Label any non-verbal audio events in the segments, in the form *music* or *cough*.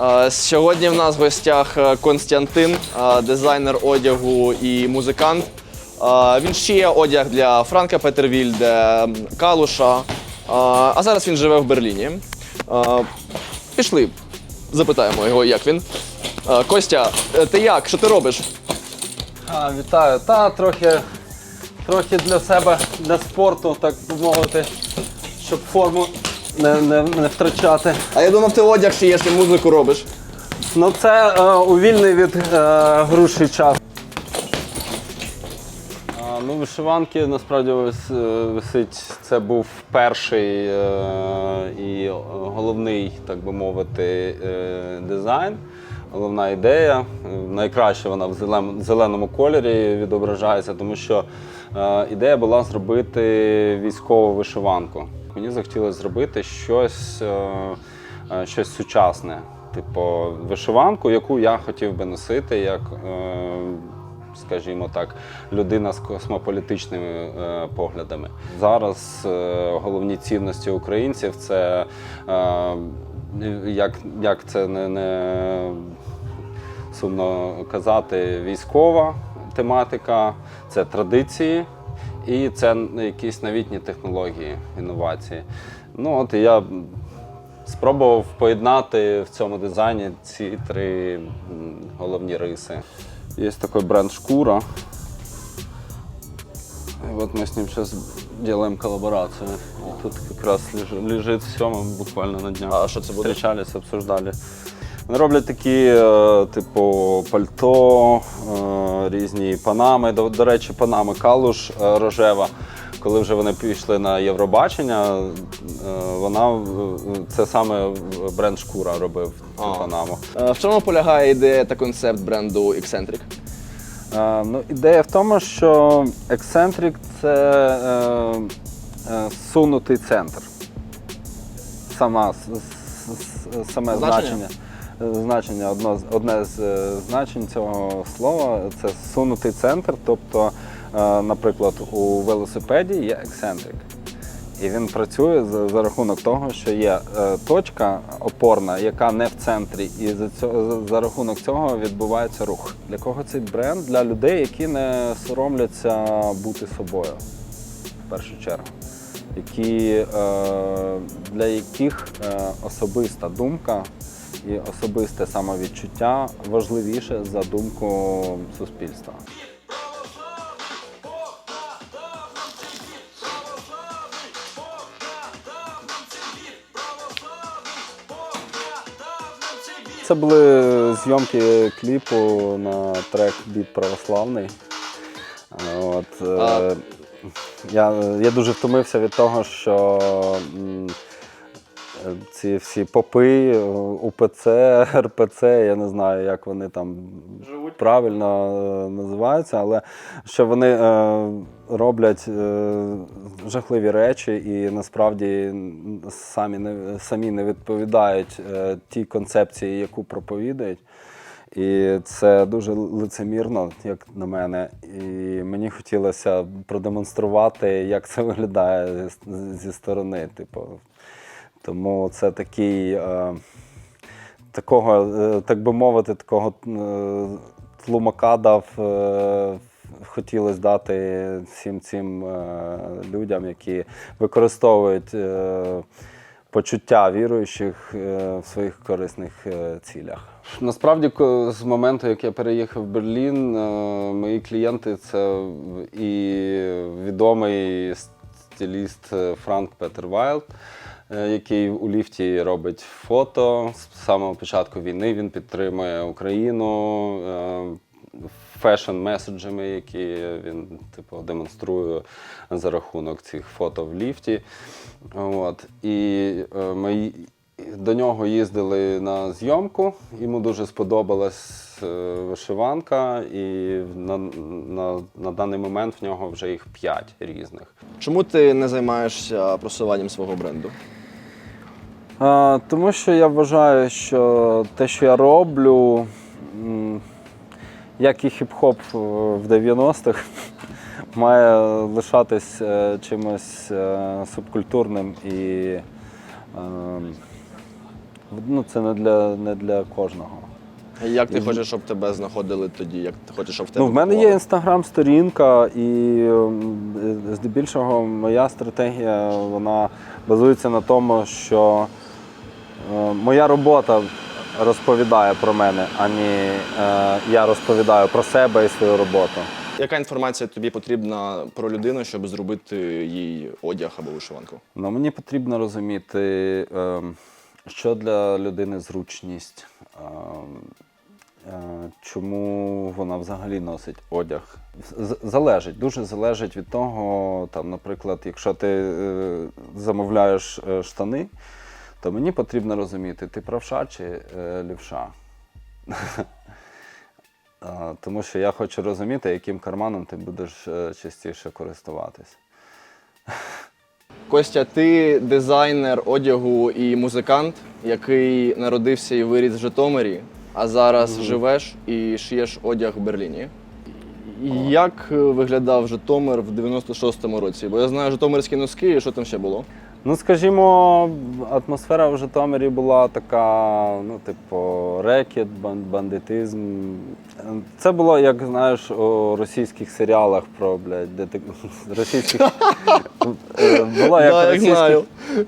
Е, Сьогодні в нас в гостях е, Константин, е, дизайнер одягу і музикант. Він шиє одяг для Франка Петервільде, Калуша. А зараз він живе в Берліні. Пішли, запитаємо його, як він. Костя, ти як? Що ти робиш? А, вітаю. Та трохи, трохи для себе, для спорту, так би мовити, щоб форму не, не, не втрачати. А я думав, ти одяг шиєш і музику робиш. Ну це е, у вільний від е, груші час. А, ну, вишиванки насправді е, висить. Це був перший е, і головний, так би мовити, е, дизайн. Головна ідея. Найкраще вона в зеленому кольорі відображається, тому що е, ідея була зробити військову вишиванку. Мені захотілося зробити щось, е, е, щось сучасне, типу вишиванку, яку я хотів би носити як. е, скажімо так, людина з космополітичними поглядами. Зараз головні цінності українців це як, як це не, не сумно казати, військова тематика, це традиції і це якісь новітні технології, інновації. Ну от я спробував поєднати в цьому дизайні ці три головні риси. Є такий бренд Шкура. И вот мы с ним сейчас делаем коллаборацию. Тут как раз лежит, лежит Сема буквально на днях. А що це буде? Встречались, обсуждали. Вони роблять такі, е, типу, пальто, е, різні панами. До, до речі, панами Калуш е, рожева. Коли вже вони пішли на Євробачення, е, вона це саме бренд Шкура робив цю А. панаму. Е, В чому полягає ідея та концепт бренду Eccentric? Ну, ідея в тому, що ексцентрик це е, е, сунутий центр. Сама, с- с- с- саме Значення? значення. Значення одно, одне з е, значень цього слова це сунутий центр. Тобто, е, наприклад, у велосипеді є ексцентрик. І він працює за, за рахунок того, що є е, точка опорна, яка не в центрі, і за, цього, за рахунок цього відбувається рух. Для кого цей бренд? Для людей, які не соромляться бути собою, в першу чергу. Які, е, для яких е, особиста думка і особисте самовідчуття важливіше за думку суспільства. Це були зйомки кліпу на трек Біт православний. От, е, А- я, я дуже втомився від того, що е, ці всі попи, е, УПЦ, *laughs* РПЦ, я не знаю, як вони там правильно е, називаються, але що вони е, роблять жахливі речі і насправді самі не, самі не відповідають тій концепції, яку проповідують. І це дуже лицемірно, як на мене. І мені хотілося продемонструвати, як це виглядає зі сторони. Типу. Тому це такий, е, такого, е, так би мовити, такого е, тлумака дав. Хотілося дати всім цим людям, які використовують почуття віруючих в своїх корисних цілях. Насправді, з моменту, як я переїхав в Берлін, мої клієнти це і відомий стиліст е, Франк Петер Вайлд, е, який у ліфті робить фото. З самого початку війни він підтримує Україну. е, Фешн-меседжами, які він типу, демонструє за рахунок цих фото в ліфті. От. І ми до нього їздили на зйомку. Йому дуже сподобалась е, вишиванка, і на, на, на даний момент в нього вже їх п'ять різних. Чому ти не займаєшся просуванням свого бренду? А, тому що я вважаю, що те, що я роблю, як і хіп-хоп в 90-х, *laughs* має лишатись е, чимось е, субкультурним і Ну, це не для, не для кожного. Як ти хочеш, щоб тебе знаходили тоді? Як ти хочеш, щоб в тебе Ну, в мене є інстаграм-сторінка, і е, здебільшого моя стратегія вона базується на тому, що е, моя робота розповідає про мене, а не е, я розповідаю про себе і свою роботу. Яка інформація тобі потрібна про людину, щоб зробити їй одяг або вишиванку? Ну, мені потрібно розуміти, е, що для людини зручність, чому вона взагалі носить одяг. Залежить, дуже залежить від того, там, наприклад, якщо ти е, замовляєш е, штани, то мені потрібно розуміти, ти правша чи е, лівша. *laughs* Тому що я хочу розуміти, яким карманом ти будеш е, частіше користуватись. Костя, ти дизайнер одягу і музикант, який народився і виріс в Житомирі, а зараз живеш і шиєш одяг в Берліні. Як е, виглядав Житомир в 96-му році? Бо я знаю Житомирські носки, і що там ще було? Ну, скажімо, атмосфера в Житомирі була така, ну, типу, рекет, бандитизм. Це було, як знаєш, у російських серіалах про блядь, детек... *laughs* російських Е, було як у російських,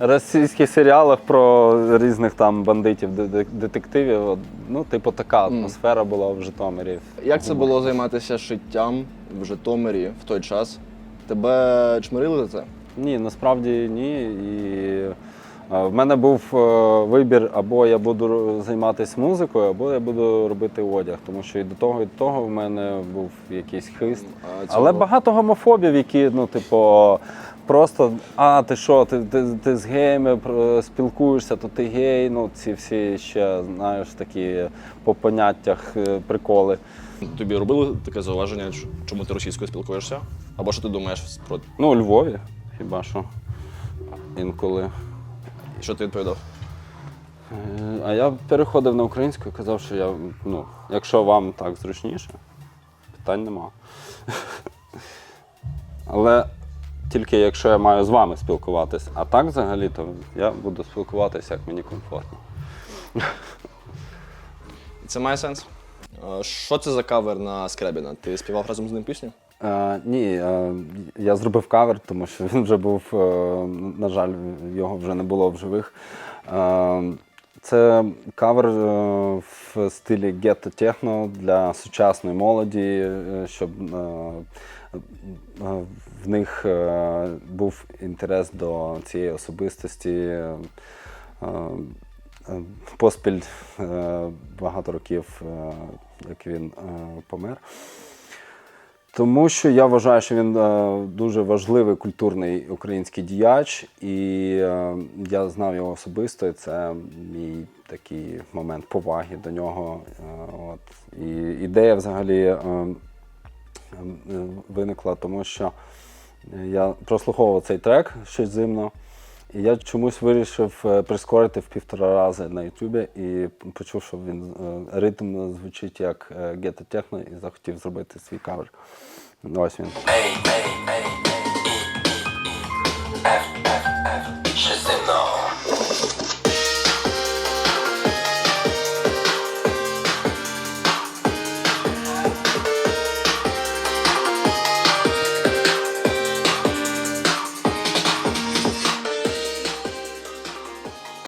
російських серіалах про різних там бандитів, де- де- детективів. Ну, типу, така атмосфера була в Житомирі. Як це було займатися шиттям в Житомирі в той час? Тебе чмирили за це? Ні, насправді ні. І е, в мене був е, вибір, або я буду займатися музикою, або я буду робити одяг. Тому що і до того, і до того в мене був якийсь хист. Цього- Але багато гомофобів, які, ну, типу, просто а, ти що, ти, ти, ти з геями спілкуєшся, то ти гей. Ну, ці всі ще, знаєш, такі по поняттях е, приколи. Тобі робили таке зауваження, чому ти російською спілкуєшся? Або що ти думаєш про Ну, у Львові, хіба що. Інколи. що ти відповідав? Е, А я переходив на українську і казав, що я, ну, якщо вам так зручніше, питань нема. *laughs* Але тільки якщо я маю з вами спілкуватись, а так взагалі, то я буду спілкуватися, як мені комфортно. Це має сенс? Е, Що це за кавер на Скрябіна? Ти співав разом з ним пісню? Е, ні, е, я зробив кавер, тому що він вже був, е, на жаль, його вже не було в живих. Е, це кавер е, в стилі гетто техно для сучасної молоді, е, щоб е, е, в них е, був інтерес до цієї особистості. Е, е, Поспіль е, багато років, е, як він е, помер. Тому що я вважаю, що він е, дуже важливий культурний український діяч, і е, я знав його особисто. І це мій такий момент поваги до нього. Е, от. І ідея взагалі виникла, тому що я прослуховував цей трек щось зимно. І я чомусь вирішив е, прискорити в півтора рази на Ютубі і почув, що він е, ритм звучить як гетто техно, і захотів зробити свій кавер. Ось він.